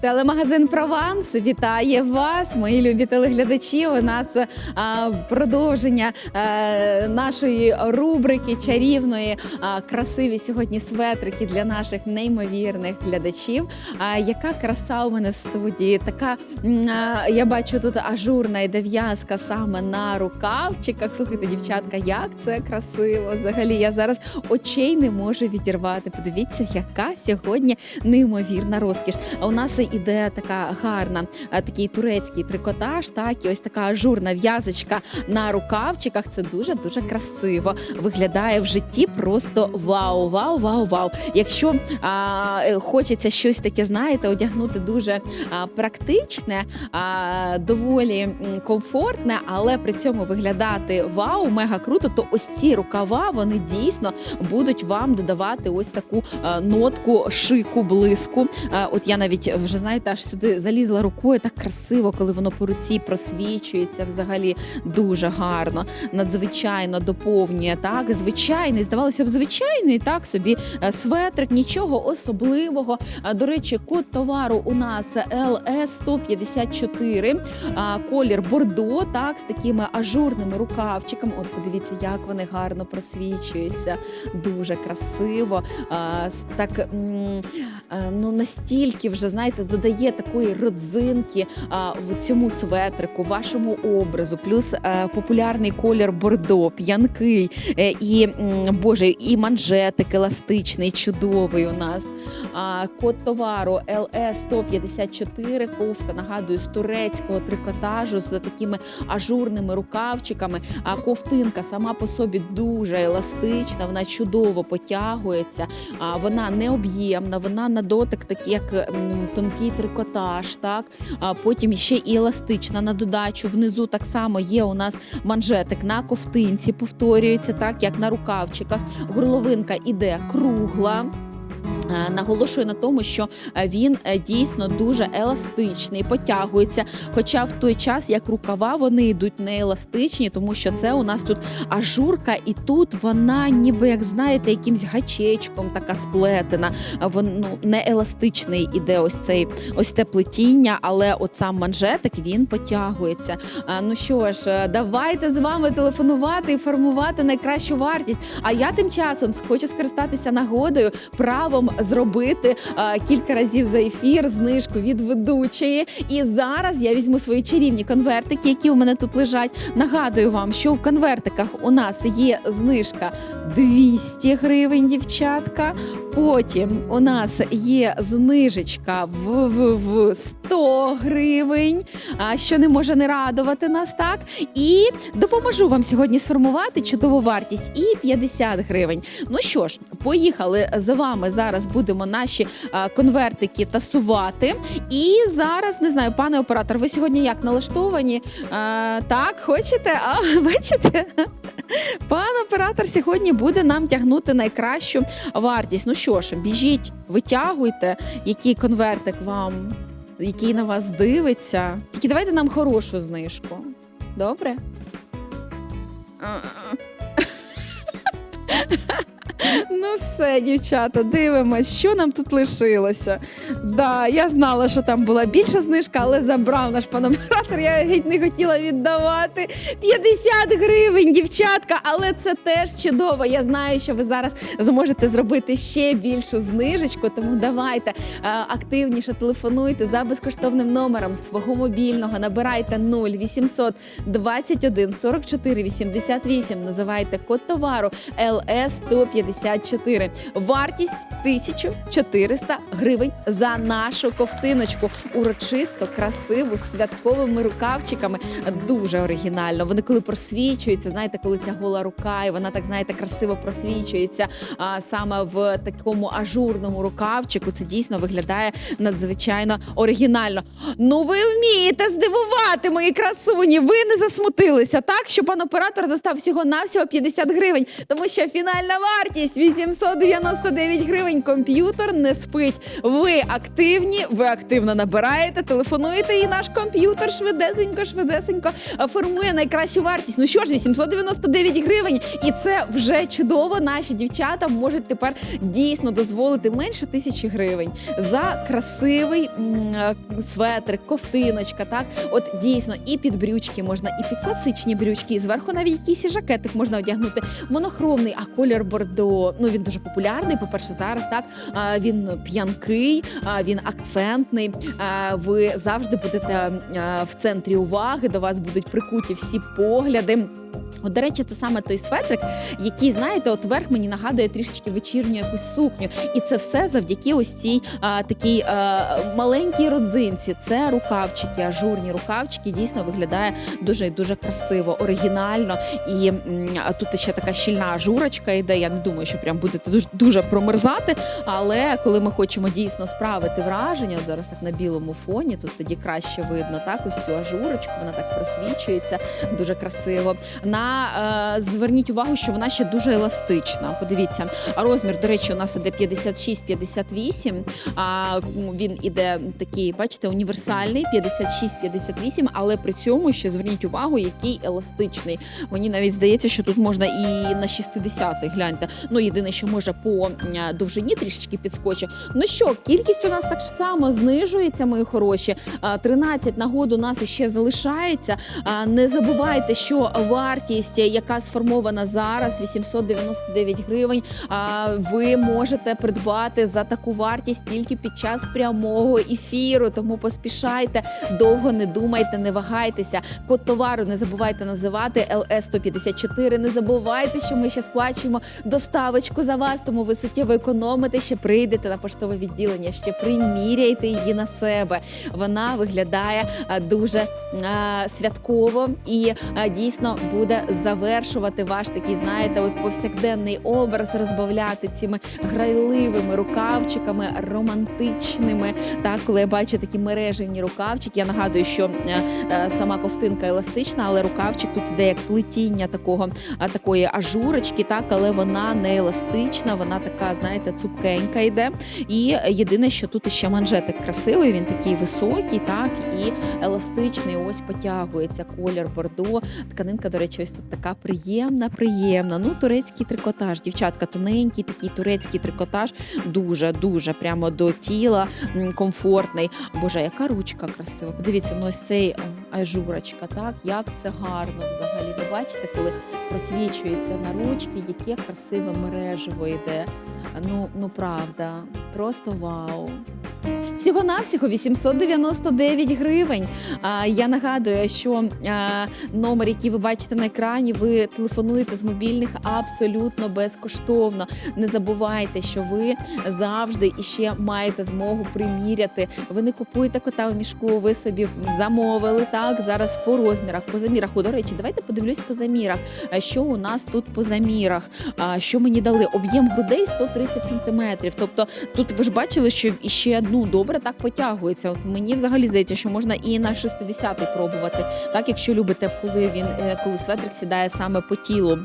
Телемагазин Прованс вітає вас, мої любі телеглядачі. У нас а, продовження е, нашої рубрики чарівної а, красиві сьогодні светрики для наших неймовірних глядачів. А, яка краса у мене в студії? Така а, я бачу тут ажурна йде в'язка саме на рукавчиках. Слухайте, дівчатка, як це красиво! Взагалі я зараз очей не можу відірвати. Подивіться, яка сьогодні неймовірна розкіш. А у нас іде така гарна, такий турецький трикотаж, так і ось така ажурна в'язочка на рукавчиках. Це дуже дуже красиво виглядає в житті. Просто вау, вау, вау, вау. Якщо а, е, хочеться щось таке, знаєте, одягнути дуже а, практичне, а, доволі комфортне, але при цьому виглядати вау, мега круто, то ось ці рукава вони дійсно будуть вам додавати ось таку а, нотку шику, блиску. А, От я навіть вже знаєте, аж сюди залізла рукою. Так красиво, коли воно по руці просвічується. Взагалі дуже гарно, надзвичайно доповнює. Так, звичайний, здавалося б, звичайний так собі е, светрик, нічого особливого. До речі, код товару у нас LS 154, колір бордо, так з такими ажурними рукавчиками. От подивіться, як вони гарно просвічуються. Дуже красиво. Так ну настільки вже знаєте, додає такої родзинки в цьому светрику, вашому образу, плюс е, популярний колір бордо, п'янкий е, і боже, і манжетик еластичний, чудовий у нас. Код товару LE 154 кофта, нагадую, з турецького трикотажу з такими ажурними рукавчиками. А ковтинка сама по собі дуже еластична, вона чудово потягується. Вона не об'ємна, вона на дотик, такі як тонкий трикотаж. Так а потім ще і еластична на додачу. Внизу так само є у нас манжетик на ковтинці, повторюється, так як на рукавчиках. Горловинка іде кругла. Е, Наголошую на тому, що е, він е, дійсно дуже еластичний, потягується. Хоча в той час, як рукава, вони йдуть не еластичні, тому що це у нас тут ажурка, і тут вона, ніби як знаєте, якимсь гачечком така сплетена. Вон ну, не еластичний іде ось цей ось це плетіння, але от сам манжетик він потягується. А, Ну що ж, давайте з вами телефонувати і формувати найкращу вартість. А я тим часом хочу скористатися нагодою правом зробити а, кілька разів за ефір знижку від ведучої. І зараз я візьму свої чарівні конвертики, які у мене тут лежать. Нагадую вам, що в конвертиках у нас є знижка 200 гривень, дівчатка. Потім у нас є знижечка в, в, в 100 гривень, що не може не радувати нас, так? І допоможу вам сьогодні сформувати чудову вартість і 50 гривень. Ну що ж, поїхали за вами. Зараз будемо наші конвертики тасувати. І зараз не знаю, пане оператор, ви сьогодні як налаштовані? Так, хочете? А, бачите? Пан оператор сьогодні буде нам тягнути найкращу вартість. Ну що ж, біжіть, витягуйте, який конвертик вам, який на вас дивиться. Тільки давайте нам хорошу знижку. Добре? Ну все, дівчата, дивимось, що нам тут лишилося. Да, Я знала, що там була більша знижка, але забрав наш пан оператор, я геть не хотіла віддавати. 50 гривень, дівчатка, але це теж чудово. Я знаю, що ви зараз зможете зробити ще більшу знижечку, тому давайте е, активніше телефонуйте за безкоштовним номером свого мобільного. Набирайте 0800 21 44 88, називайте код товару ЛС 150. 54. Вартість 1400 гривень за нашу ковтиночку. Урочисто, красиву, з святковими рукавчиками. Дуже оригінально. Вони коли просвічуються, знаєте, коли ця гола рука, і вона так знаєте, красиво просвічується. А саме в такому ажурному рукавчику це дійсно виглядає надзвичайно оригінально. Ну, ви вмієте здивувати мої красуні. Ви не засмутилися так, що пан оператор достав всього навсього 50 гривень, тому що фінальна вартість вартість 899 гривень. Комп'ютер не спить. Ви активні, ви активно набираєте, телефонуєте, і наш комп'ютер швидесенько, швидесенько формує найкращу вартість. Ну що ж, 899 гривень, і це вже чудово. Наші дівчата можуть тепер дійсно дозволити менше тисячі гривень за красивий е, светрик, ковтиночка. Так, от дійсно, і під брючки можна, і під класичні брючки, і зверху навіть якийсь і жакетик можна одягнути. Монохромний, а колір бордо. Ну він дуже популярний. По перше, зараз так він п'янкий, він акцентний. Ви завжди будете в центрі уваги. До вас будуть прикуті всі погляди. От, до речі, це саме той светрик, який, знаєте, от верх мені нагадує трішечки вечірню якусь сукню. І це все завдяки ось цій а, такій а, маленькій родзинці. Це рукавчики, ажурні рукавчики. Дійсно виглядає дуже і дуже красиво, оригінально. І м, тут ще така щільна ажурочка йде. Я не думаю, що прям будете дуже дуже промерзати. Але коли ми хочемо дійсно справити враження, зараз так на білому фоні, тут тоді краще видно так, ось цю ажурочку, вона так просвічується дуже красиво. На е, зверніть увагу, що вона ще дуже еластична. Подивіться, розмір, до речі, у нас іде 56-58, А він іде такий, бачите, універсальний 56-58, але при цьому ще зверніть увагу, який еластичний. Мені навіть здається, що тут можна і на 60-й, гляньте. Ну єдине, що може по довжині трішечки підскочить. Ну що, кількість у нас так само знижується, мої хороші. 13 нагод у нас ще залишається. Не забувайте, що вартість, яка сформована зараз, 899 гривень. а, Ви можете придбати за таку вартість тільки під час прямого ефіру. Тому поспішайте, довго не думайте, не вагайтеся. Код товару не забувайте називати LS 154 Не забувайте, що ми ще сплачуємо доставочку за вас, тому ви суттєво економите. Ще прийдете на поштове відділення, ще приміряйте її на себе. Вона виглядає дуже святково і дійсно буде завершувати ваш такий, знаєте, от повсякденний образ, розбавляти цими грайливими рукавчиками, романтичними. Так, коли я бачу такі мережевні рукавчики, я нагадую, що е, е, сама ковтинка еластична, але рукавчик тут іде як плетіння такого а, такої ажурочки, так, але вона не еластична, вона така, знаєте, цупкенька йде. І єдине, що тут ще манжетик красивий, він такий високий, так і еластичний. Ось потягується колір бордо. Тканинка, до речі, ось така приємна, приємна. Ну, турецький трикотаж. Дівчатка, тоненький, такий турецький трикотаж, дуже, дуже прямо до тіла, комфортний. Боже, яка ручка красива. Подивіться, ну ось цей е, ажурочка, так як це гарно взагалі. Ви бачите, коли просвічується на ручки, яке красиве мережево йде. Ну, ну правда, просто вау. Всього навсього 899 гривень. А, я нагадую, що номер, який ви бачите на екрані, ви телефонуєте з мобільних абсолютно безкоштовно. Не забувайте, що ви завжди іще маєте змогу приміряти. Ви не купуєте кота в мішку, ви собі замовили так. Зараз по розмірах, по замірах. О, до речі, давайте подивлюсь по замірах. Що у нас тут по замірах? Що мені дали? Об'єм грудей 130 сантиметрів. Тобто тут ви ж бачили, що іще ну добре так потягується. От мені взагалі здається, що можна і на 60-й пробувати. Так, якщо любите, коли він е, коли светрик сідає саме по тілу.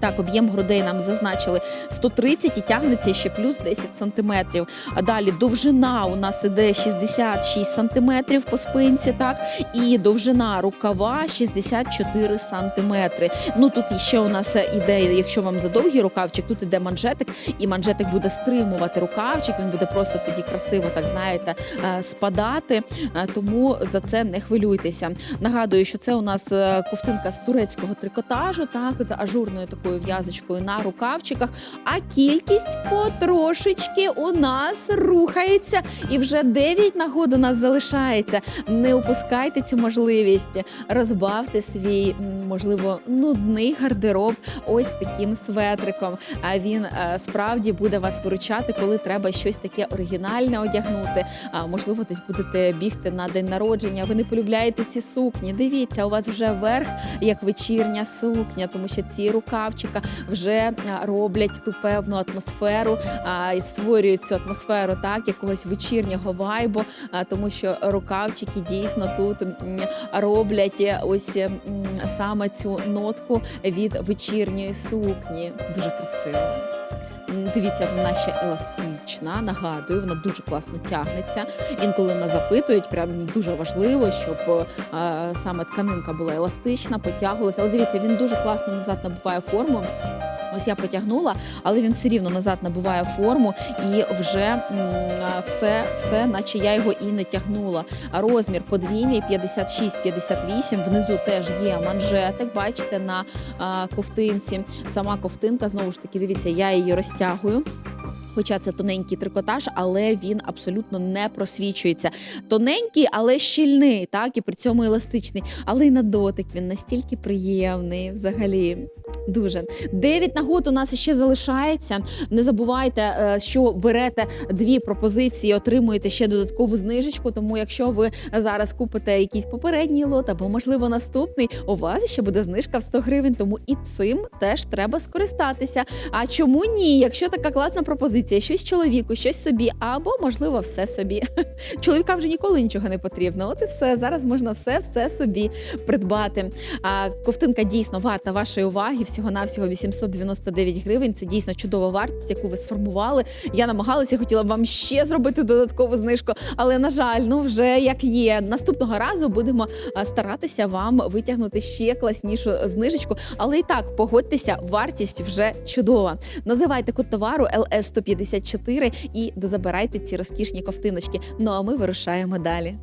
Так, об'єм грудей нам зазначили 130 і тягнеться ще плюс 10 сантиметрів. А далі довжина у нас іде 66 сантиметрів по спинці, так, і довжина рукава 64 сантиметри. Ну тут ще у нас іде, якщо вам за довгий рукавчик, тут іде манжетик, і манжетик буде стримувати рукавчик. Він буде просто тоді красиво, так знаєте, е, спадати. Е, Тому за це не хвилюйтеся. Нагадую, що це у нас е, ковтинка з турецького трикотажу, так за ажурною такою в'язочкою на рукавчиках. А кількість потрошечки у нас рухається, і вже 9 нагод у нас залишається. Не упускайте цю можливість. Розбавте свій, можливо, нудний гардероб ось таким светриком. А він е, справді буде вас виручати, коли треба щось таке оригінальне одягнути. А можливо, десь будете бігти на день народження. Ви не полюбляєте ці сукні. Дивіться, у вас вже верх як вечірня сукня, тому що ці рукавчика вже роблять ту певну атмосферу а, і створюють цю атмосферу так якогось вечірнього вайбу, а, тому що рукавчики дійсно тут роблять е, ось саме цю нотку від вечірньої сукні. Дуже красиво. Дивіться Дивіться, вона ще еластична. Нагадую, вона дуже класно тягнеться. Інколи вона запитують, прям дуже важливо, щоб е, саме тканинка була еластична, потягувалася. Але дивіться, він дуже класно назад набуває форму. Ось я потягнула, але він все рівно назад набуває форму і вже все, все, наче я його і не тягнула. Розмір подвійний 56-58, Внизу теж є манжетик. Бачите, на ковтинці. Сама ковтинка знову ж таки, дивіться, я її розтягую. Хоча це тоненький трикотаж, але він абсолютно не просвічується. Тоненький, але щільний, так і при цьому еластичний. Але й на дотик він настільки приємний, взагалі. Дуже дев'ять нагод у нас ще залишається. Не забувайте, е, що берете дві пропозиції, отримуєте ще додаткову знижечку. Тому, якщо ви зараз купите якийсь попередній лот або можливо наступний, у вас ще буде знижка в 100 гривень. Тому і цим теж треба скористатися. А чому ні? Якщо така класна пропозиція, щось чоловіку, щось собі, або можливо все собі. Чоловікам вже ніколи нічого не потрібно. От і все зараз можна все, все собі придбати. А ковтинка дійсно варта вашої уваги. Всього навсього 899 гривень. Це дійсно чудова вартість, яку ви сформували. Я намагалася, хотіла б вам ще зробити додаткову знижку, але на жаль, ну вже як є. Наступного разу будемо старатися вам витягнути ще класнішу знижечку. Але і так погодьтеся, вартість вже чудова. Називайте код товару LS 154 і дозабирайте ці розкішні ковтиночки. Ну а ми вирушаємо далі.